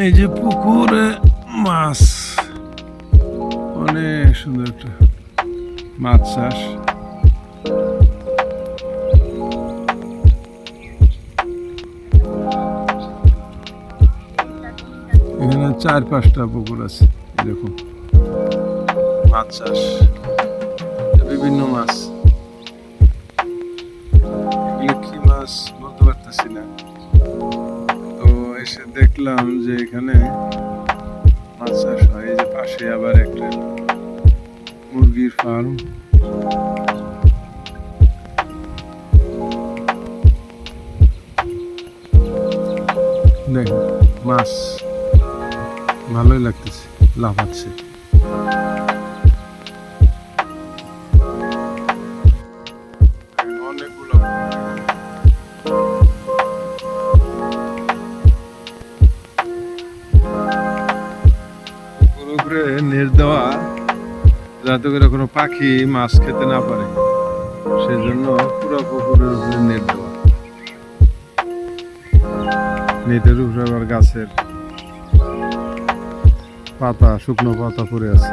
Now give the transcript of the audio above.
এই যে পুকুরে মাছ। অনেক সুন্দর একটা মাছ চাষ। এখানে চার পাঁচটা পুকুর আছে এরকম মাছ চাষ। বিভিন্ন মাছ। এগুলো মাছ বলতে পারতেছি না। এসে দেখলাম যে এখানে পাশে আবার একটা মুরগির ফার্ম দেখেন মাছ ভালোই লাগতেছে লাফাচ্ছে উপরে নেট দেওয়া, যাতে করে কোনো পাখি, মাছ খেতে না পারে। সেজন্য পুরো পুকুরের উপরে নেট দেওয়া। নেটের উপরে আবার গাছের পাতা, শুকনো পাতা পড়ে আছে।